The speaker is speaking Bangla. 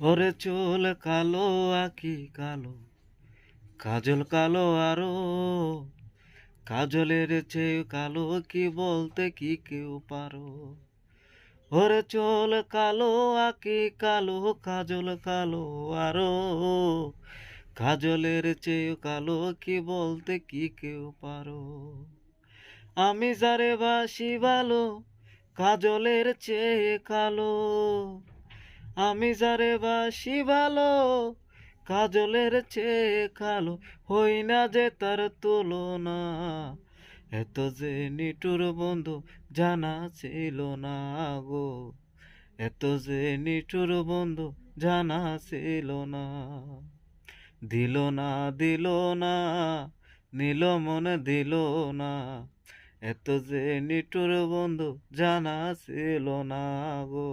ওরে চুল কালো, আকি কালো, কাজল কালো আরও। কাজলের চেয়ে কালো কি বলতে কি কেউ পারো? ওরে চোল কালো, আকি কালো, কাজল কালো আরও। কাজলের চেয়ে কালো কি বলতে কি কেউ পারো? আমি যারে বাসি ভালো, কাজলের চেয়ে কালো। আমি যারে বাসি ভালো, কাজলের চেয়ে কালো, হই না যে তার তুলনা। এত যে নিটুর বন্ধু জানা ছিল না গো, এত যে নিটুর বন্ধু জানা ছিল না। দিল না দিল না, নীল মনে দিল না, এত যে নিটুর বন্ধু জানা ছিল না গো।